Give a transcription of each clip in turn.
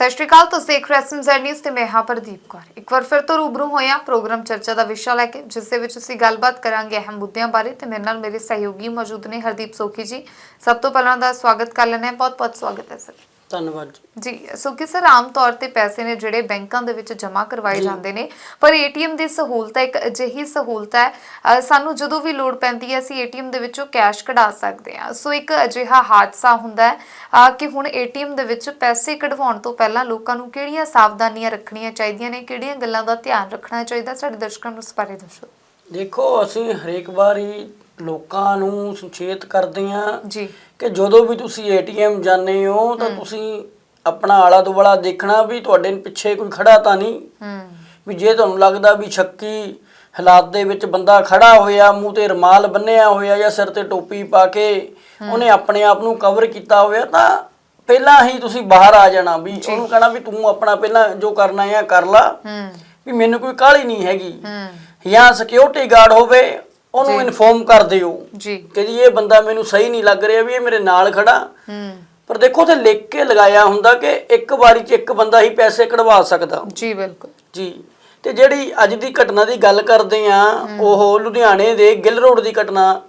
ਸਤਿ ਸ਼੍ਰੀ ਅਕਾਲ ਤੁਸੀਂ ਦੇਖ ਰਹੇ ਐਸਐਮਜ਼ੈਡ ਨਿਊਜ਼ ਤੇ ਮੈਂ ਹਾਂ ਪ੍ਰਦੀਪ ਕੌਰ। ਇੱਕ ਵਾਰ ਫਿਰ ਤੋਂ ਰੂਬਰੂ ਹੋਇਆ ਪ੍ਰੋਗਰਾਮ ਚਰਚਾ ਦਾ ਵਿਸ਼ਾ ਲੈ ਕੇ, ਜਿਸ ਦੇ ਵਿੱਚ ਅਸੀਂ ਗੱਲਬਾਤ ਕਰਾਂਗੇ ਅਹਿਮ ਮੁੱਦਿਆਂ ਬਾਰੇ ਤੇ ਮੇਰੇ ਨਾਲ ਮੇਰੇ ਸਹਿਯੋਗੀ ਮੌਜੂਦ ਨੇ ਹਰਦੀਪ ਸੋਖੀ ਜੀ। ਸਭ ਤੋਂ ਪਹਿਲਾਂ ਦਾ ਸਵਾਗਤ ਕਰ ਲੈਂਦੇ ਹਾਂ। ਬਹੁਤ ਬਹੁਤ ਸਵਾਗਤ ਹੈ ਸਰ। ਧੰਨਵਾਦ ਜੀ। ਜੀ ਸੋਖੀ ਸਰ ਆਮ ਤੌਰ ਤੇ ਪੈਸੇ ਨੇ ਜਿਹੜੇ ਬੈਂਕਾਂ ਦੇ ਵਿੱਚ ਜਮ੍ਹਾਂ ਕਰਵਾਏ ਜਾਂਦੇ ਨੇ ਪਰ ਏਟੀਐਮ ਦੀ ਸਹੂਲਤ ਇੱਕ ਅਜਿਹੀ ਸਹੂਲਤ ਹੈ ਸਾਨੂੰ ਜਦੋਂ ਵੀ ਲੋੜ ਪੈਂਦੀ ਹੈ ਅਸੀਂ ਏਟੀਐਮ ਦੇ ਵਿੱਚੋਂ ਕੈਸ਼ ਕਢਾ ਸਕਦੇ ਹਾਂ। ਸੋ ਇੱਕ ਅਜਿਹਾ ਹਾਦਸਾ ਹੁੰਦਾ ਹੈ ਕਿ ਹੁਣ ਏਟੀਐਮ ਦੇ ਵਿੱਚ ਪੈਸੇ ਕਢਵਾਉਣ ਤੋਂ ਪਹਿਲਾਂ ਲੋਕਾਂ ਨੂੰ ਕਿਹੜੀਆਂ ਸਾਵਧਾਨੀਆਂ ਰੱਖਣੀਆਂ ਚਾਹੀਦੀਆਂ ਨੇ ਕਿਹੜੀਆਂ ਗੱਲਾਂ ਦਾ ਧਿਆਨ ਰੱਖਣਾ ਚਾਹੀਦਾ ਸਾਡੇ ਦਰਸ਼ਕਾਂ ਨੂੰ ਇਸ ਬਾਰੇ ਦੱਸੋ। ਦੇਖੋ ਅਸੀਂ ਹਰੇਕ ਵਾਰੀ ਲੋਕਾਂ ਨੂੰ ਸੁਚੇਤ ਕਰਦੇ ਹਾਂ ਜੀ। ਕਿ ਜਦੋਂ ਵੀ ਤੁਸੀਂ ਏਟੀਐਮ ਜਾਂਦੇ ਹੋ ਤਾਂ ਤੁਸੀਂ ਆਪਣਾ ਆਲਾ ਦੁਆਲਾ ਦੇਖਣਾ ਵੀ ਤੁਹਾਡੇ ਪਿੱਛੇ ਕੋਈ ਖੜਾ ਤਾਂ ਨਹੀਂ। ਹੂੰ। ਵੀ ਜੇ ਤੁਹਾਨੂੰ ਲੱਗਦਾ ਵੀ ਸ਼ੱਕੀ ਹਾਲਾਤ ਦੇ ਵਿੱਚ ਬੰਦਾ ਖੜਾ ਹੋਇਆ ਮੂੰਹ ਤੇ ਰਮਾਲ ਬੰਨਿਆ ਹੋਇਆ ਜਾਂ ਸਿਰ ਤੇ ਟੋਪੀ ਪਾ ਕੇ ਉਹਨੇ ਆਪਣੇ ਆਪ ਨੂੰ ਕਵਰ ਕੀਤਾ ਹੋਇਆ ਤਾਂ ਪਹਿਲਾਂ ਹੀ ਤੁਸੀਂ ਬਾਹਰ ਆ ਜਾਣਾ ਵੀ ਉਹਨੂੰ ਕਹਿਣਾ ਵੀ ਤੂੰ ਆਪਣਾ ਪਹਿਲਾਂ ਜੋ ਕਰਨਾ ਹੈ ਕਰ ਲਾ। ਹੂੰ। ਵੀ ਮੈਨੂੰ ਕੋਈ ਕਾਹਲੀ ਨਹੀਂ ਹੈਗੀ। ਹੂੰ। ਜਾਂ ਸਿਕਿਉਰਿਟੀ ਗਾਰਡ ਹੋਵੇ ਉਹਨੂੰ ਇਨਫੋਰਮ ਕਰ ਦਿਓ ਜੀ। ਕਿ ਜੀ ਇਹ ਬੰਦਾ ਮੈਨੂੰ ਸਹੀ ਨਹੀਂ ਲੱਗ ਰਿਹਾ ਵੀ ਇਹ ਮੇਰੇ ਨਾਲ ਖੜਾ। ਹੂੰ। ਪਰ ਦੇਖੋ ਤੇ ਲਿਖ ਕੇ ਲਗਾਇਆ ਹੁੰਦਾ ਕਿ ਇੱਕ ਵਾਰੀ 'ਚ ਇੱਕ ਬੰਦਾ ਹੀ ਪੈਸੇ ਕਢਵਾ ਸਕਦਾ। ਜੀ ਬਿਲਕੁਲ। ਜੀ। ਤੇ ਜਿਹੜੀ ਅੱਜ ਦੀ ਘਟਨਾ ਦੀ ਗੱਲ ਕਰਦੇ ਆ ਉਹ ਲੁਧਿਆਣੇ ਦੇ ਗਿੱਲ ਰੋਡ ਦੀ ਘਟਨਾ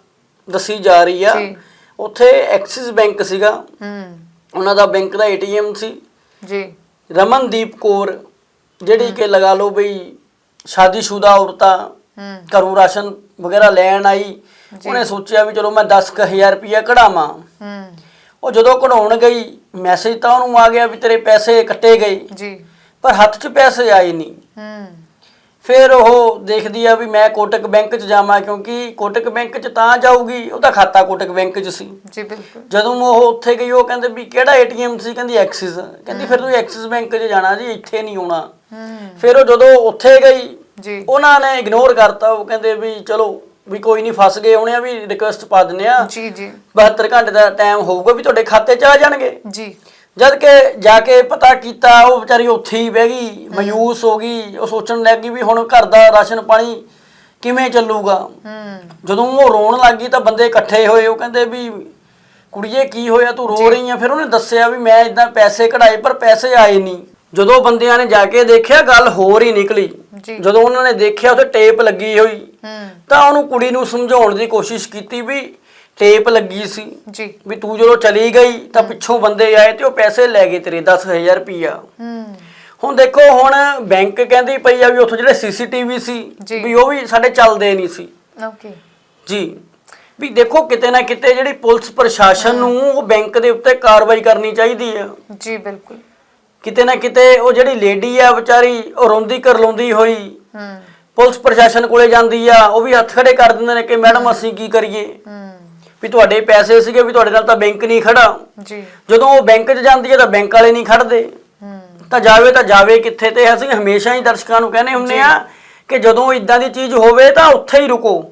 ਦੱਸੀ ਜਾ ਰਹੀ ਆ। ਉੱਥੇ ਐਕਸਿਸ ਬੈਂਕ ਸੀਗਾ। ਹੂੰ। ਉਹਨਾਂ ਦਾ ਬੈਂਕ ਦਾ ਏਟੀਐਮ ਸੀ। ਜੀ। ਰਮਨਦੀਪ ਕੌਰ ਜਿਹੜੀ ਕਿ ਲਗਾ ਲਓ ਬਈ ਸ਼ਾਦੀशुदा ਔਰਤਾਂ ਘਰੋਂ ਰਾਸ਼ਨ ਵਗੈਰਾ ਲੈਣ ਆਈ ਉਹਨੇ ਸੋਚਿਆ ਵੀ ਚਲੋ ਮੈਂ 10000 ਰੁਪਇਆ ਕਢਾਵਾਂ। ਹੂੰ। ਉਹ ਜਦੋਂ ਕਢਾਉਣ ਗਈ ਮੈਸੇਜ ਤਾਂ ਉਹਨੂੰ ਆ ਗਿਆ ਵੀ ਤੇਰੇ ਪੈਸੇ ਕੱਟੇ ਗਏ। ਜੀ। ਪਰ ਹੱਥ 'ਚ ਪੈਸੇ ਆਏ ਨਹੀਂ ਹੂੰ। ਫਿਰ ਉਹ ਦੇਖਦੀ ਆ ਵੀ ਮੈਂ ਕੋਟਕ ਬੈਂਕ 'ਚ ਜਾਵਾਂ ਕਿਉਂਕਿ ਕੋਟਕ ਬੈਂਕ 'ਚ ਤਾਂ ਜਾਊਗੀ ਉਹਦਾ ਖਾਤਾ ਕੋਟਕ ਬੈਂਕ 'ਚ ਸੀ। ਜੀ ਬਿਲਕੁਲ। ਜਦੋਂ ਉਹ ਉੱਥੇ ਗਈ ਉਹ ਕਹਿੰਦੇ ਵੀ ਕਿਹੜਾ ਏਟੀਐਮ ਸੀ? ਕਹਿੰਦੀ ਐਕਸਿਸ। ਕਹਿੰਦੀ ਫਿਰ ਤੁਸੀਂ ਐਕਸਿਸ ਬੈਂਕ 'ਚ ਜਾਣਾ ਜੀ ਇੱਥੇ ਨਹੀਂ ਆਉਣਾ। ਹੂੰ। ਫਿਰ ਉਹ ਜਦੋਂ ਉੱਥੇ ਗਈ ਜੀ। ਉਹਨਾਂ ਨੇ ਇਗਨੋਰ ਕਰਤਾ ਉਹ ਕਹਿੰਦੇ ਵੀ ਚਲੋ ਵੀ ਕੋਈ ਨਹੀਂ ਫਸ ਗਏ ਆ ਵੀ ਰਿਕੁਐਸਟ ਪਾ ਦਿੰਨੇ ਆ। ਜੀ ਜੀ। 72 ਘੰਟੇ ਦਾ ਟਾਈਮ ਹੋਊਗਾ ਵੀ ਤੁਹਾਡੇ ਖਾਤੇ 'ਚ ਆ ਜਾਣਗੇ। ਜੀ। ਜਦ ਕਿ ਜਾ ਕੇ ਪਤਾ ਕੀਤਾ ਉਹ ਵਿਚਾਰੀ ਉੱਥੇ ਹੀ ਬਹਿ ਗਈ ਮਾਯੂਸ ਹੋ ਗਈ ਉਹ ਸੋਚਣ ਲੱਗ ਗਈ ਵੀ ਹੁਣ ਘਰ ਦਾ ਰਾਸ਼ਨ ਪਾਣੀ ਕਿਵੇਂ ਚੱਲੂਗਾ। ਜਦੋਂ ਉਹ ਰੋਣ ਲੱਗੀ ਤਾਂ ਬੰਦੇ ਇਕੱਠੇ ਹੋਏ ਉਹ ਕਹਿੰਦੇ ਵੀ ਕੁੜੀਏ ਕੀ ਹੋਇਆ ਤੂੰ ਰੋ ਰਹੀ ਆ। ਫਿਰ ਉਹਨੇ ਦੱਸਿਆ ਵੀ ਮੈਂ ਇਦਾਂ ਪੈਸੇ ਕਢਾਏ ਪਰ ਪੈਸੇ ਆਏ ਨਹੀਂ ਜਦੋਂ ਬੰਦਿਆਂ ਨੇ ਜਾ ਕੇ ਦੇਖਿਆ ਗੱਲ ਹੋਰ ਹੀ ਨਿਕਲੀ। ਜਦੋਂ ਉਹਨਾਂ ਨੇ ਦੇਖਿਆ ਉੱਥੇ ਟੇਪ ਲੱਗੀ ਹੋਈ ਹੂੰ। ਤਾਂ ਉਹਨੂੰ ਕੁੜੀ ਨੂੰ ਸਮਝਾਉਣ ਦੀ ਕੋਸ਼ਿਸ਼ ਕੀਤੀ ਵੀ ਟੇਪ ਲੱਗੀ ਸੀ। ਜੀ। ਵੀ ਤੂੰ ਜਦੋਂ ਚਲੀ ਗਈ ਤਾਂ ਪਿੱਛੋਂ ਬੰਦੇ ਆਏ ਤੇ ਉਹ ਪੈਸੇ ਲੈ ਗਏ ਤੇਰੇ 10000 ਰੁਪਈਆ। ਹੂੰ। ਹੁਣ ਦੇਖੋ ਹੁਣ ਬੈਂਕ ਕਹਿੰਦੀ ਪਈ ਆ ਵੀ ਉੱਥੋਂ ਜਿਹੜੇ ਸੀਸੀਟੀਵੀ ਸੀ। ਵੀ ਉਹ ਵੀ ਸਾਡੇ ਚੱਲਦੇ ਨਹੀਂ ਸੀ। ਓਕੇ। ਜੀ। ਵੀ ਦੇਖੋ ਕਿਤੇ ਨਾ ਕਿਤੇ ਜਿਹੜੀ ਪੁਲਿਸ ਪ੍ਰਸ਼ਾਸਨ ਨੂੰ ਉਹ ਬੈਂਕ ਦੇ ਉੱਤੇ ਕਾਰਵਾਈ ਕਰਨੀ ਚਾਹੀਦੀ ਆ। ਜੀ ਬਿਲਕੁਲ। ਕਿਤੇ ਨਾ ਕਿਤੇ ਉਹ ਜਿਹੜੀ ਲੇਡੀ ਆ ਵਿਚਾਰੀ ਉਹ ਰੋਂਦੀ ਕਰਲਾਉਂਦੀ ਹੋਈ। ਹੂੰ। ਪੁਲਿਸ ਪ੍ਰਸ਼ਾਸਨ ਕੋਲੇ ਜਾਂਦੀ ਆ ਉਹ ਵੀ ਹੱਥ ਖੜੇ ਕਰ ਦਿੰਦੇ ਨੇ ਕਿ ਮੈਡਮ ਅਸੀਂ ਕੀ ਕਰੀਏ? ਹੂੰ। ਵੀ ਤੁਹਾਡੇ ਪੈਸੇ ਸੀਗੇ ਵੀ ਤੁਹਾਡੇ ਨਾਲ ਤਾਂ ਬੈਂਕ ਨਹੀਂ ਖੜਾ। ਜੀ। ਜਦੋਂ ਉਹ ਬੈਂਕ 'ਚ ਜਾਂਦੀ ਹੈ ਤਾਂ ਬੈਂਕ ਵਾਲੇ ਨਹੀਂ ਖੜਦੇ। ਹੂੰ। ਤਾਂ ਜਾਵੇ ਤਾਂ ਜਾਵੇ ਕਿੱਥੇ ਤੇ ਅਸੀਂ ਹਮੇਸ਼ਾ ਹੀ ਦਰਸ਼ਕਾਂ ਨੂੰ ਕਹਿੰਦੇ ਹੁੰਦੇ ਆ ਕਿ ਜਦੋਂ ਇਦਾਂ ਦੀ ਚੀਜ਼ ਹੋਵੇ ਤਾਂ ਉੱਥੇ ਹੀ ਰੁਕੋ।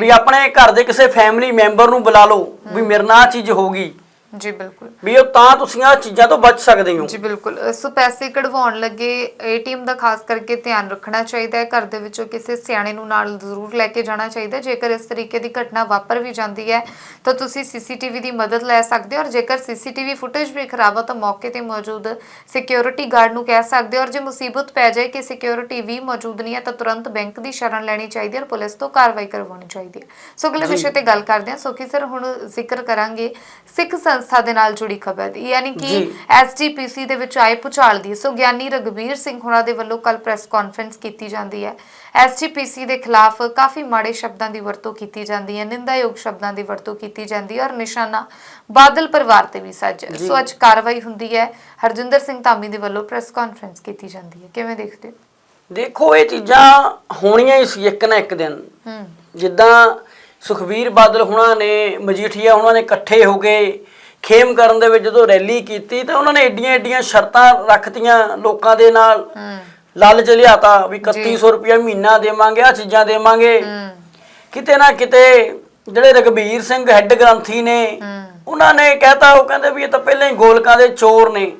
ਵੀ ਆਪਣੇ ਘਰ ਦੇ ਕਿਸੇ ਫੈਮਿਲੀ ਮੈਂਬਰ ਨੂੰ ਬੁਲਾ ਲਓ ਵੀ ਮੇਰੇ ਨਾਲ ਆਹ ਚੀਜ਼ ਹੋ ਗਈ। ਜੀ ਬਿਲਕੁਲ। ਵੀ ਉਹ ਤਾਂ ਤੁਸੀਂ ਆ ਚੀਜ਼ਾਂ ਤੋਂ ਬਚ ਸਕਦੇ ਹੋ। ਜੀ ਬਿਲਕੁਲ। ਸੋ ਪੈਸੇ ਕਢਵਾਉਣ ਲੱਗੇ ਏਟੀਐਮ ਦਾ ਖਾਸ ਕਰਕੇ ਧਿਆਨ ਰੱਖਣਾ ਚਾਹੀਦਾ ਹੈ। ਘਰ ਦੇ ਵਿੱਚੋਂ ਕਿਸੇ ਸਿਆਣੇ ਨੂੰ ਨਾਲ ਜ਼ਰੂਰ ਲੈ ਕੇ ਜਾਣਾ ਚਾਹੀਦਾ। ਜੇਕਰ ਇਸ ਤਰੀਕੇ ਦੀ ਘਟਨਾ ਵਾਪਰ ਵੀ ਜਾਂਦੀ ਹੈ ਤਾਂ ਤੁਸੀਂ ਸੀਸੀਟੀਵੀ ਦੀ ਮਦਦ ਲੈ ਸਕਦੇ ਹੋ। ਔਰ ਜੇਕਰ ਸੀਸੀਟੀਵੀ ਫੁਟੇਜ ਵੀ ਖਰਾਬ ਹੋ ਤਾਂ ਮੌਕੇ ਤੇ ਮੌਜੂਦ ਸਿਕਿਉਰਿਟੀ ਗਾਰਡ ਨੂੰ ਕਹਿ ਸਕਦੇ ਹੋ। ਔਰ ਜੇ ਮੁਸੀਬਤ ਪੈ ਜਾਏ ਕਿ ਸਿਕਿਉਰਿਟੀ ਵੀ ਮੌਜੂਦ ਨਹੀਂ ਹੈ ਤਾਂ ਤੁਰੰਤ ਬੈਂਕ ਦੀ ਸ਼ਰਨ ਲੈਣੀ ਚਾਹੀਦੀ ਹੈ ਔਰ ਪੁਲਿਸ ਤੋਂ ਕਾਰਵਾਈ ਕਰਵਾਉਣੀ ਚਾਹੀਦੀ ਹੈ। ਸੋ ਅਗਲੇ ਵਿਸ਼ੇ ਤੇ ਗੱਲ ਕਰਦੇ ਹਾਂ। ਸੋ ਕਿ ਸਰ ਹੁਣ ਜ਼ਿਕਰ ਕਰਾਂਗੇ ਸਿੱਖ ਸੰਸਥਾ ਦੇ ਨਾਲ ਜੁੜੀ ਖਬਰ ਦੀ ਯਾਨੀ ਕਿ। ਐਸਜੀਪੀਸੀ ਦੇ ਵਿੱਚ ਆਏ ਭੁਚਾਲ ਦੀ ਸੋ ਗਿਆਨੀ ਰਗਵੀਰ ਸਿੰਘ ਹੁਣਾਂ ਦੇ ਵੱਲੋਂ ਕੱਲ ਪ੍ਰੈਸ ਕਾਨਫਰੰਸ ਕੀਤੀ ਜਾਂਦੀ ਹੈ। ਐਸਜੀਪੀਸੀ ਦੇ ਖਿਲਾਫ ਕਾਫੀ ਮਾੜੇ ਸ਼ਬਦਾਂ ਦੀ ਵਰਤੋਂ ਕੀਤੀ ਜਾਂਦੀ ਹੈ ਨਿੰਦਾਯੋਗ ਸ਼ਬਦਾਂ ਦੀ ਵਰਤੋਂ ਕੀਤੀ ਜਾਂਦੀ ਹੈ ਔਰ ਨਿਸ਼ਾਨਾ ਬਾਦਲ ਪਰਿਵਾਰ ਤੇ ਵੀ ਸੱਜ। ਸੋ ਅੱਜ ਕਾਰਵਾਈ ਹੁੰਦੀ ਹੈ। ਹਰਜਿੰਦਰ ਸਿੰਘ ਧਾਮੀ ਦੇ ਵੱਲੋਂ ਪ੍ਰੈਸ ਕਾਨਫਰੰਸ ਕੀਤੀ ਜਾਂਦੀ ਹੈ। ਕਿਵੇਂ ਦੇਖਦੇ ਹੋ? ਦੇਖੋ ਇਹ ਚੀਜ਼ਾਂ ਹੋਣੀਆਂ ਹੀ ਸੀ ਇੱਕ ਨਾ ਇੱਕ ਦਿਨ। ਜਿੱਦਾਂ ਸੁਖਬੀਰ ਬਾਦਲ ਹੁਣਾਂ ਨੇ ਮਜੀਠੀਆ ਹੁਣਾਂ ਨੇ ਇਕੱਠੇ ਹੋ ਕੇ ਖੇਮ ਕਰਨ ਦੇ ਵਿੱਚ ਜਦੋਂ ਰੈਲੀ ਕੀਤੀ ਤਾਂ ਉਹਨਾਂ ਨੇ ਏਡੀਆਂ ਏਡੀਆਂ ਸ਼ਰਤਾਂ ਰੱਖਤੀਆਂ ਲੋਕਾਂ ਦੇ ਨਾਲ। ਲਾਲਚ ਲਿਆਤਾ ਵੀ 3100 ਰੁਪਇਆ ਮਹੀਨਾ ਦੇਵਾਂਗੇ ਆ ਚੀਜ਼ਾਂ ਦੇਵਾਂਗੇ। ਕਿਤੇ ਨਾ ਕਿਤੇ ਜਿਹੜੇ ਰਗਵੀਰ ਸਿੰਘ ਹੈੱਡ ਗ੍ਰੰਥੀ ਨੇ ਉਹਨਾਂ ਨੇ ਕਹਿਤਾ ਉਹ ਕਹਿੰਦੇ ਵੀ ਇਹ ਤਾਂ ਪਹਿਲਾਂ ਹੀ ਗੋਲਕਾਂ ਦੇ ਚੋਰ ਨੇ।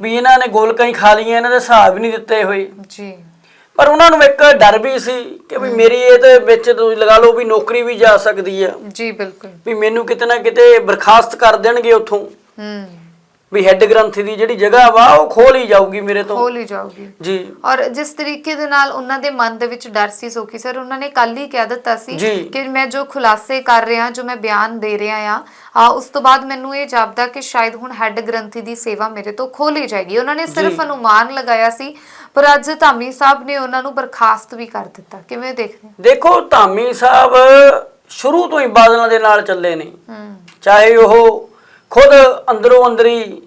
ਵੀ ਇਹਨਾਂ ਨੇ ਗੋਲਕਾਂ ਹੀ ਖਾ ਲਈਆਂ ਇਹਨਾਂ ਦੇ ਹਿਸਾਬ ਹੀ ਨਹੀਂ ਦਿੱਤੇ ਹੋਏ। ਜੀ। ਪਰ ਉਹਨਾਂ ਨੂੰ ਇੱਕ ਡਰ ਵੀ ਸੀ ਕਿ ਵੀ ਮੇਰੀ ਇਹਦੇ ਵਿੱਚ ਤੁਸੀਂ ਲਗਾ ਲਓ ਵੀ ਨੌਕਰੀ ਵੀ ਜਾ ਸਕਦੀ ਆ। ਜੀ ਬਿਲਕੁਲ। ਵੀ ਮੈਨੂੰ ਕਿਤੇ ਨਾ ਕਿਤੇ ਬਰਖਾਸਤ ਕਰ ਦੇਣਗੇ ਉੱਥੋਂ। ਹੂੰ। ਵੀ ਹੈੱਡ ਗ੍ਰੰਥੀ ਦੀ ਜਿਹੜੀ ਜਗ੍ਹਾ ਵਾ ਉਹ ਖੋਲ ਹੀ ਜਾਊਗੀ ਮੇਰੇ ਤੋਂ। ਖੋਲ ਹੀ ਜਾਊਗੀ। ਜੀ। ਔਰ ਜਿਸ ਤਰੀਕੇ ਦੇ ਨਾਲ ਉਹਨਾਂ ਦੇ ਮਨ ਦੇ ਵਿੱਚ ਡਰ ਸੀ ਸੋਖੀ ਸਰ ਉਹਨਾਂ ਨੇ ਕੱਲ ਹੀ ਕਹਿ ਦਿੱਤਾ ਸੀ। ਕਿ ਮੈਂ ਜੋ ਖੁਲਾਸੇ ਕਰ ਰਿਹਾ ਜੋ ਮੈਂ ਬਿਆਨ ਦੇ ਰਿਹਾ ਆ ਆ, ਉਸ ਤੋਂ ਬਾਅਦ ਮੈਨੂੰ ਇਹ ਜਾਪਦਾ ਕਿ ਸ਼ਾਇਦ ਹੁਣ ਹੈੱਡ ਗ੍ਰੰਥੀ ਦੀ ਸੇਵਾ ਮੇਰੇ ਤੋਂ ਖੋਲੀ ਜਾਏਗੀ। ਉਹਨਾਂ ਨੇ ਸਿਰਫ। ਅਨੁਮਾਨ ਲਗਾਇਆ ਸੀ ਪਰ ਅੱਜ ਧਾਮੀ ਸਾਹਿਬ ਨੇ ਉਹਨਾਂ ਨੂੰ ਬਰਖਾਸਤ ਵੀ ਕਰ ਦਿੱਤਾ। ਕਿਵੇਂ ਦੇਖਦੇ ਦੇਖੋ ਧਾਮੀ ਸਾਹਿਬ ਸ਼ੁਰੂ ਤੋਂ ਹੀ ਬਾਦਲਾਂ ਦੇ ਨਾਲ ਚੱਲੇ ਨੇ। ਹੂੰ। ਚਾਹੇ ਉਹ ਖੁਦ ਅੰਦਰੋਂ ਅੰਦਰੀ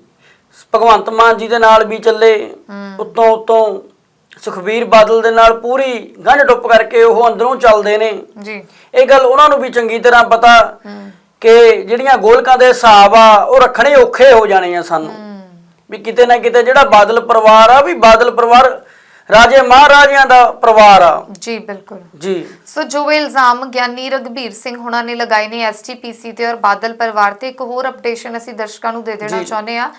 ਭਗਵੰਤ ਮਾਨ ਜੀ ਦੇ ਨਾਲ ਵੀ ਚੱਲੇ। ਉਤੋਂ ਉਤੋਂ ਸੁਖਬੀਰ ਬਾਦਲ ਦੇ ਨਾਲ ਪੂਰੀ ਗੰਢ ਟੁੱਪ ਕਰਕੇ ਉਹ ਅੰਦਰੋਂ ਚੱਲਦੇ ਨੇ। ਜੀ। ਇਹ ਗੱਲ ਉਹਨਾਂ ਨੂੰ ਵੀ ਚੰਗੀ ਤਰ੍ਹਾਂ ਪਤਾ ਕਿ ਜਿਹੜੀਆਂ ਗੋਲਕਾਂ ਦੇ ਹਿਸਾਬ ਆ ਉਹ ਰੱਖਣੇ ਔਖੇ ਹੋ ਜਾਣੇ ਆ ਸਾਨੂੰ। ਵੀ ਕਿਤੇ ਨਾ ਕਿਤੇ ਜਿਹੜਾ ਬਾਦਲ ਪਰਿਵਾਰ ਆ ਵੀ ਬਾਦਲ ਪਰਿਵਾਰ ਰਾਜੇ ਮਹਾਰਾਜਿਆਂ ਦਾ ਪਰਿਵਾਰ ਆ। ਜੀ ਬਿਲਕੁਲ। ਜੀ। ਸੋ ਜੋ ਇਹ ਇਲਜ਼ਾਮ ਗਿਆਨੀ ਰਗਬੀਰ ਸਿੰਘ ਹੁਣਾਂ ਨੇ ਲਗਾਏ ਨੇ ਐਸਟੀਪੀਸੀ ਤੇ ਔਰ ਬਾਦਲ ਪਰਿਵਾਰ ਤੇ ਇੱਕ ਹੋਰ ਅਪਡੇਸ਼ਨ ਅਸੀਂ ਦਰਸ਼ਕਾਂ ਨੂੰ ਦੇ ਦੇਣਾ। ਚਾਹੁੰਦੇ ਆ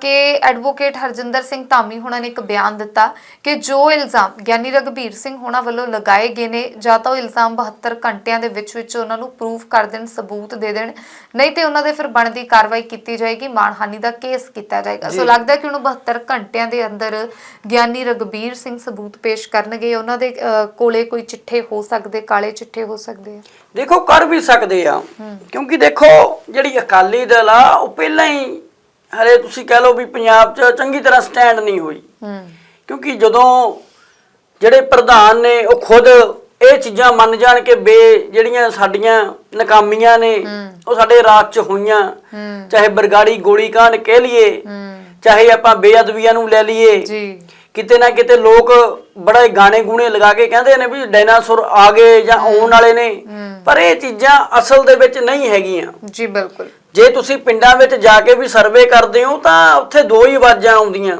ਕਿ ਐਡਵੋਕੇਟ ਹਰਜਿੰਦਰ ਸਿੰਘ ਧਾਮੀ ਹੁਣਾਂ ਨੇ ਇੱਕ ਬਿਆਨ ਦਿੱਤਾ ਕਿ ਜੋ ਇਲਜ਼ਾਮ ਗਿਆਨੀ ਰਗਬੀਰ ਸਿੰਘ ਹੁਣਾਂ ਵੱਲੋਂ ਲਗਾਏ ਗਏ ਨੇ ਜਾਂ ਤਾਂ ਉਹ ਇਲਜ਼ਾਮ 72 ਘੰਟਿਆਂ ਦੇ ਵਿੱਚ ਵਿੱਚ ਉਹਨਾਂ ਨੂੰ ਪ੍ਰੂਫ ਕਰ ਦੇਣ ਸਬੂਤ ਦੇ ਦੇਣ ਨਹੀਂ ਤੇ ਉਹਨਾਂ ਦੇ ਫਿਰ ਬਣਦੀ ਕਾਰਵਾਈ ਕੀਤੀ ਜਾਏਗੀ ਮਾਨਹਾਨੀ ਦਾ ਕੇਸ ਕੀਤਾ ਜਾਏਗਾ। ਸੋ। ਲੱਗਦਾ ਕਿ ਉਹਨੂੰ 72 ਘੰਟਿਆਂ ਦੇ ਅੰਦਰ ਗਿਆਨੀ ਰਗਬੀਰ ਸਿੰਘ ਸਬੂਤ ਪੇਸ਼ ਕਰਨਗੇ ਉਹਨਾਂ ਦੇ ਕੋਲੇ ਕੋਈ ਚਿੱਠੇ ਹੋ ਸਕਦੇ ਕਾਲੇ ਚਿੱਠੇ ਹੋ ਸਕਦੇ ਆ। ਦੇਖੋ ਕਰ ਵੀ ਸਕਦੇ ਆ। ਕਿਉਂਕਿ ਦੇਖੋ ਜਿਹੜੀ ਅਕਾਲੀ ਦਲ ਆ ਉਹ ਪਹਿਲਾਂ ਹੀ ਹਲੇ ਤੁਸੀਂ ਕਹਿ ਲਓ ਵੀ ਪੰਜਾਬ 'ਚ ਚੰਗੀ ਤਰ੍ਹਾਂ ਸਟੈਂਡ ਨਹੀਂ ਹੋਈ। ਹੂੰ। ਕਿਉਂਕਿ ਜਦੋਂ ਜਿਹੜੇ ਪ੍ਰਧਾਨ ਨੇ ਉਹ ਖੁਦ ਇਹ ਚੀਜ਼ਾਂ ਮੰਨ ਜਾਣ ਕਿ ਬੇ ਜਿਹੜੀਆਂ ਸਾਡੀਆਂ ਨਕਾਮੀਆਂ ਨੇ ਉਹ ਸਾਡੇ ਰਾਜ 'ਚ ਹੋਈਆਂ। ਚਾਹੇ ਬਰਗਾੜੀ ਗੋਲੀ ਕਾਂਡ ਕਹਿ ਲਈਏ ਚਾਹੇ ਆਪਾਂ ਬੇਅਦਬੀਆਂ ਨੂੰ ਲੈ ਲਈਏ। ਜੀ। ਕਿਤੇ ਨਾ ਕਿਤੇ ਲੋਕ ਬੜਾ ਗਾਣੇ ਗੂਣੇ ਲਗਾ ਕੇ ਕਹਿੰਦੇ ਨੇ ਵੀ ਡਾਇਨਾਸੌਰ ਆ ਗਏ ਜਾਂ ਆਉਣ ਵਾਲੇ ਨੇ। ਪਰ ਇਹ ਚੀਜ਼ਾਂ ਅਸਲ ਦੇ ਵਿੱਚ ਨਹੀਂ ਹੈਗੀਆਂ। ਜੀ ਬਿਲਕੁਲ। ਜੇ ਤੁਸੀਂ ਪਿੰਡਾਂ ਵਿੱਚ ਜਾ ਕੇ ਵੀ ਸਰਵੇ ਕਰਦੇ ਹੋ ਤਾਂ ਉੱਥੇ ਦੋ ਹੀ ਆਵਾਜ਼ਾਂ ਆਉਂਦੀਆਂ।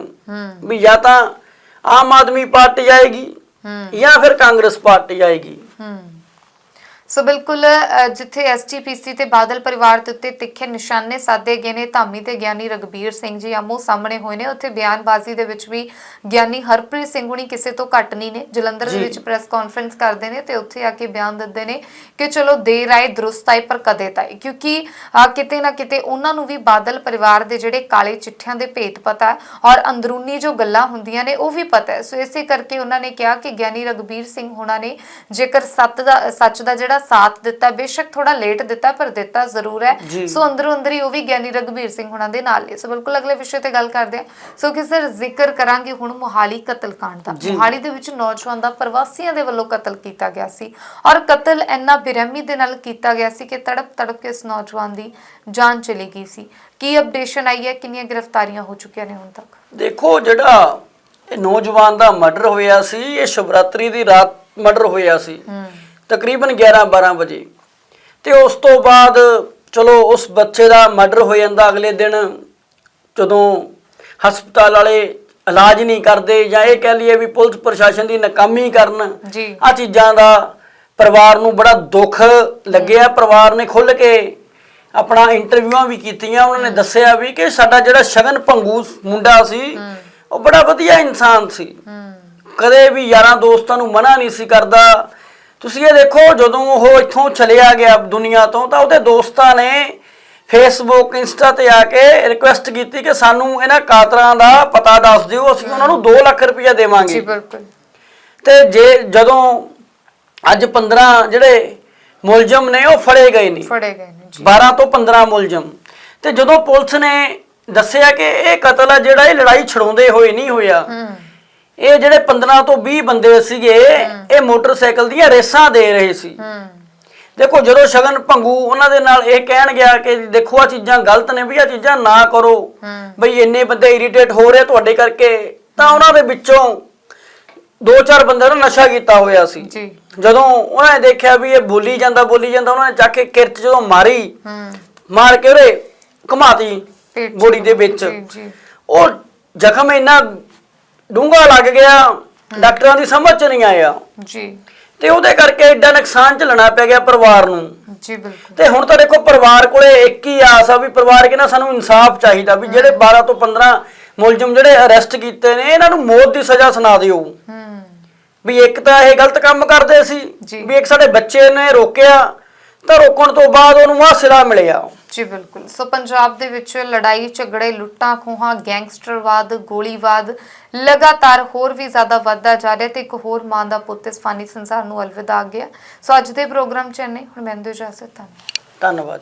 ਵੀ ਜਾਂ ਤਾਂ ਆਮ ਆਦਮੀ ਪਾਰਟੀ ਆਏਗੀ ਜਾਂ ਫਿਰ ਕਾਂਗਰਸ ਪਾਰਟੀ ਆਏਗੀ। ਸੋ ਬਿਲਕੁਲ ਜਿੱਥੇ ਐਸਟੀਪੀਸੀ ਤੇ ਬਾਦਲ ਪਰਿਵਾਰ ਦੇ ਉੱਤੇ ਤਿੱਖੇ ਨਿਸ਼ਾਨੇ ਸਾਧੇ ਗਏ ਨੇ ਧਾਮੀ ਤੇ ਗਿਆਨੀ ਰਗਬੀਰ ਸਿੰਘ ਜੀ ਆਮੋ ਸਾਹਮਣੇ ਹੋਏ ਨੇ। ਉੱਥੇ ਬਿਆਨਬਾਜ਼ੀ ਦੇ ਵਿੱਚ ਵੀ ਗਿਆਨੀ ਹਰਪ੍ਰੀਤ ਸਿੰਘ ਹੁਣੀ ਕਿਸੇ ਤੋਂ ਘੱਟ ਨਹੀਂ ਨੇ। ਜਲੰਧਰ ਦੇ। ਵਿੱਚ ਪ੍ਰੈਸ ਕਾਨਫਰੰਸ ਕਰਦੇ ਨੇ ਤੇ ਉੱਥੇ ਆ ਕੇ ਬਿਆਨ ਦਿੰਦੇ ਨੇ ਕਿ ਚਲੋ ਦੇਰ ਆਏ ਦਰੁਸਤ ਆਏ ਪਰ ਕਦੇ ਤਾਏ ਕਿਉਂਕਿ ਕਿਤੇ ਨਾ ਕਿਤੇ ਉਹਨਾਂ ਨੂੰ ਵੀ ਬਾਦਲ ਪਰਿਵਾਰ ਦੇ ਜਿਹੜੇ ਕਾਲੇ ਚਿੱਠਿਆਂ ਦੇ ਭੇਤ ਪਤਾ ਔਰ ਅੰਦਰੂਨੀ ਜੋ ਗੱਲਾਂ ਹੁੰਦੀਆਂ ਨੇ ਉਹ ਵੀ ਪਤਾ ਹੈ। ਸੋ ਇਸੇ ਕਰਕੇ ਉਹਨਾਂ ਨੇ ਕਿਹਾ ਕਿ ਗਿਆਨੀ ਰਗਬੀਰ ਸਿੰਘ ਹੋਣਾ ਨੇ ਜੇਕਰ ਸੱਤ ਦਾ ਸੱਚ ਦਾ ਜਿਹੜਾ ਸਾਥ ਦਿੱਤਾ ਬੇਸ਼ੱਕ ਥੋੜਾ ਲੇਟ ਦਿੱਤਾ ਪਰ ਦਿੱਤਾ ਜ਼ਰੂਰ ਹੈ। ਸੋ ਅੰਦਰੋਂ ਅੰਦਰ ਹੀ ਉਹ ਵੀ ਗਿਆਨੀ ਰਗਬੀਰ ਸਿੰਘ ਹੋਣਾ ਦੇ ਨਾਲ ਸੋ ਬਿਲਕੁਲ ਅਗਲੇ ਵਿਸ਼ੇ ਤੇ ਗੱਲ ਕਰਦੇ ਹਾਂ। ਸੋ ਕਿ ਸਰ ਜ਼ਿਕਰ ਕਰਾਂਗੇ ਹੁਣ ਮੁਹਾਲੀ ਕਤਲकांड ਦਾ। ਮੁਹਾਲੀ ਦੇ ਵਿੱਚ ਨੌਜਵਾਨ ਦਾ ਪ੍ਰਵਾਸੀਆਂ ਦੇ ਵੱਲੋਂ ਕਤਲ ਕੀਤਾ ਗਿਆ ਸੀ ਔਰ ਕਤਲ ਇੰਨਾ ਬੇਰਹਿਮੀ ਦੇ ਨਾਲ ਕੀਤਾ ਗਿਆ ਸੀ ਕਿ ਤੜਪ ਤੜਪ ਕੇ ਇਸ ਨੌਜਵਾਨ ਦੀ ਜਾਨ ਚਲੀ ਗਈ ਸੀ। ਕੀ ਅਪਡੇਸ਼ਨ ਆਈ ਹੈ? ਕਿੰਨੀਆਂ ਗ੍ਰਿਫਤਾਰੀਆਂ ਹੋ ਚੁੱਕੀਆਂ ਨੇ ਹੁਣ ਤੱਕ? ਦੇਖੋ ਜਿਹੜਾ ਇਹ ਨੌਜਵਾਨ ਦਾ ਮਰਡਰ ਹੋਇਆ ਸੀ ਇਹ ਸ਼ਿਵਰਾਤਰੀ ਦੀ ਰਾਤ ਮਰਡਰ ਹੋਇਆ ਸੀ। ਹੂੰ। ਤਕਰੀਬਨ 11 12 ਵਜੇ। ਤੇ ਉਸ ਤੋਂ ਬਾਅਦ ਚਲੋ ਉਸ ਬੱਚੇ ਦਾ ਮਰਡਰ ਹੋ ਜਾਂਦਾ ਅਗਲੇ ਦਿਨ ਜਦੋਂ ਹਸਪਤਾਲ ਵਾਲੇ ਇਲਾਜ ਨਹੀਂ ਕਰਦੇ ਜਾਂ ਇਹ ਕਹਿ ਲਈਏ ਵੀ ਪੁਲਿਸ ਪ੍ਰਸ਼ਾਸਨ ਦੀ ਨਾਕਾਮੀ ਕਰਨ ਆ ਚੀਜ਼ਾਂ ਦਾ ਪਰਿਵਾਰ ਨੂੰ ਬੜਾ ਦੁੱਖ ਲੱਗਿਆ। ਪਰਿਵਾਰ ਨੇ ਖੁੱਲ ਕੇ ਆਪਣਾ ਇੰਟਰਵਿਊਆਂ ਵੀ ਕੀਤੀਆਂ। ਉਹਨਾਂ ਨੇ ਦੱਸਿਆ ਵੀ ਕਿ ਸਾਡਾ ਜਿਹੜਾ ਸ਼ਗਨ ਭੰਗੂ ਮੁੰਡਾ ਸੀ ਉਹ ਬੜਾ ਵਧੀਆ ਇਨਸਾਨ ਸੀ। ਕਦੇ ਵੀ ਯਾਰਾਂ ਦੋਸਤਾਂ ਨੂੰ ਮਨਾ ਨਹੀਂ ਸੀ ਕਰਦਾ। ਤੁਸੀਂ ਇਹ ਦੇਖੋ ਜਦੋਂ ਉਹ ਇੱਥੋਂ ਚਲਿਆ ਗਿਆ ਦੁਨੀਆ ਤੋਂ ਤਾਂ ਉਹਦੇ ਦੋਸਤਾਂ ਨੇ ਫੇਸਬੁੱਕ ਇੰਸਟਾ ਤੇ ਆ ਕੇ ਰਿਕੁਐਸਟ ਕੀਤੀ ਕਿ ਸਾਨੂੰ ਇਹਨਾਂ ਕਾਤਲਾਂ ਦਾ ਪਤਾ ਦੱਸ ਦਿਓ ਅਸੀਂ ਉਹਨਾਂ ਨੂੰ 2 ਲੱਖ ਰੁਪਇਆ ਜੀ ਦੇਵਾਂਗੇ ਬਿਲਕੁਲ। ਤੇ ਜੇ ਜਦੋਂ ਅੱਜ 15 ਜਿਹੜੇ ਮੁਲਜ਼ਮ ਨੇ ਉਹ ਫੜੇ ਗਏ ਨੇ। ਫੜੇ ਗਏ ਨੇ ਜੀ। 12 ਤੋਂ 15 ਮੁਲਜ਼ਮ। ਤੇ ਜਦੋਂ ਪੁਲਿਸ ਨੇ ਦੱਸਿਆ ਕਿ ਇਹ ਕਤਲ ਆ ਜਿਹੜਾ ਇਹ ਲੜਾਈ ਛਡਾਉਂਦੇ ਹੋਏ ਨਹੀਂ ਹੋਇਆ ਹੂੰ। ਇਹ ਜਿਹੜੇ 15 ਤੋਂ 20 ਬੰਦੇ ਸੀਗੇ ਇਹ ਮੋਟਰਸਾਈਕਲ ਦੀਆਂ ਰੇਸਾਂ ਦੇ ਰਹੇ ਸੀ। ਦੇਖੋ ਜਦੋਂ ਸ਼ਗਨ ਭੰਗੂ ਉਹਨਾਂ ਦੇ ਨਾਲ ਇਹ ਕਹਿਣ ਗਿਆ ਕਿ ਦੇਖੋ ਆ ਚੀਜ਼ਾਂ ਗਲਤ ਨੇ ਵੀ ਆ ਚੀਜ਼ਾਂ ਨਾ ਕਰੋ। ਬਈ ਇੰਨੇ ਬੰਦੇ ਇਰੀਟੇਟ ਹੋ ਰਹੇ ਤੁਹਾਡੇ ਕਰਕੇ ਤਾਂ ਉਹਨਾਂ ਦੇ ਵਿੱਚੋਂ ਦੋ ਚਾਰ ਬੰਦਿਆਂ ਨੇ ਨਸ਼ਾ ਕੀਤਾ ਹੋਇਆ ਸੀ। ਜੀ। ਜਦੋਂ ਉਹਨਾਂ ਨੇ ਦੇਖਿਆ ਵੀ ਇਹ ਬੋਲੀ ਜਾਂਦਾ ਬੋਲੀ ਜਾਂਦਾ ਉਹਨਾਂ ਨੇ ਚੱਕ ਕੇ ਕਿਰਚ ਜਦੋਂ ਮਾਰੀ ਹੂੰ। ਮਾਰ ਕੇ ਉਹਦੇ ਘੁਮਾਤੀ ਬੋਡੀ ਦੇ ਵਿੱਚ। ਜੀ ਜੀ। ਉਹ ਜ਼ਖਮ ਇੰਨਾ ਡੂੰਘਾ ਲੱਗ ਗਿਆ ਡਾਕਟਰਾਂ ਦੀ ਸਮਝ ਚ ਨਹੀਂ ਆਇਆ। ਜੀ। ਤੇ ਉਹਦੇ ਕਰਕੇ ਐਡਾ ਨੁਕਸਾਨ ਝੱਲਣਾ ਪੈ ਗਿਆ ਪਰਿਵਾਰ ਨੂੰ। ਜੀ ਬਿਲਕੁਲ। ਤੇ ਹੁਣ ਤਾਂ ਦੇਖੋ ਪਰਿਵਾਰ ਕੋਲੇ ਇੱਕ ਹੀ ਆਸ ਆ ਵੀ ਪਰਿਵਾਰ ਕਹਿੰਦਾ ਸਾਨੂੰ ਇਨਸਾਫ ਚਾਹੀਦਾ ਵੀ ਜਿਹੜੇ 12 ਤੋਂ 15 ਮੁਲਜ਼ਮ ਜਿਹੜੇ ਅਰੈਸਟ ਕੀਤੇ ਨੇ ਇਹਨਾਂ ਨੂੰ ਮੌਤ ਦੀ ਸਜ਼ਾ ਸੁਣਾ ਦਿਓ। ਹੂੰ। ਵੀ ਇੱਕ ਤਾਂ ਇਹ ਗਲਤ ਕੰਮ ਕਰਦੇ ਸੀ। ਵੀ ਇੱਕ ਸਾਡੇ ਬੱਚੇ ਨੇ ਰੋਕਿਆ ਤਾਂ ਰੋਕਣ ਤੋਂ ਬਾਅਦ ਉਹਨੂੰ ਆਹ ਸਿਰਾ ਮਿਲਿਆ। ਜੀ ਬਿਲਕੁਲ। ਸੋ ਪੰਜਾਬ ਦੇ ਵਿੱਚ ਲੜਾਈ, ਝਗੜੇ, ਲੁੱਟਾਂ, ਖੋਹਾਂ, ਗੈਂਗਸਟਰਵਾਦ ਗੋਲੀਵਾਦ ਲਗਾਤਾਰ ਹੋਰ ਵੀ ਜ਼ਿਆਦਾ ਵੱਧਦਾ ਜਾ ਰਿਹਾ ਤੇ ਇੱਕ ਹੋਰ ਮਾਂ ਦਾ ਪੁੱਤ ਇਸ ਫਾਨੀ ਸੰਸਾਰ ਨੂੰ ਅਲਵਿਦਾ ਆ ਗਿਆ। ਸੋ ਅੱਜ ਦੇ ਪ੍ਰੋਗਰਾਮ ਚ ਇੰਨੇ। ਹੁਣ ਮੈਂ ਦਿਓ ਇਜਾਜ਼ਤ ਧੰਨਵਾਦ। ਧੰਨਵਾਦ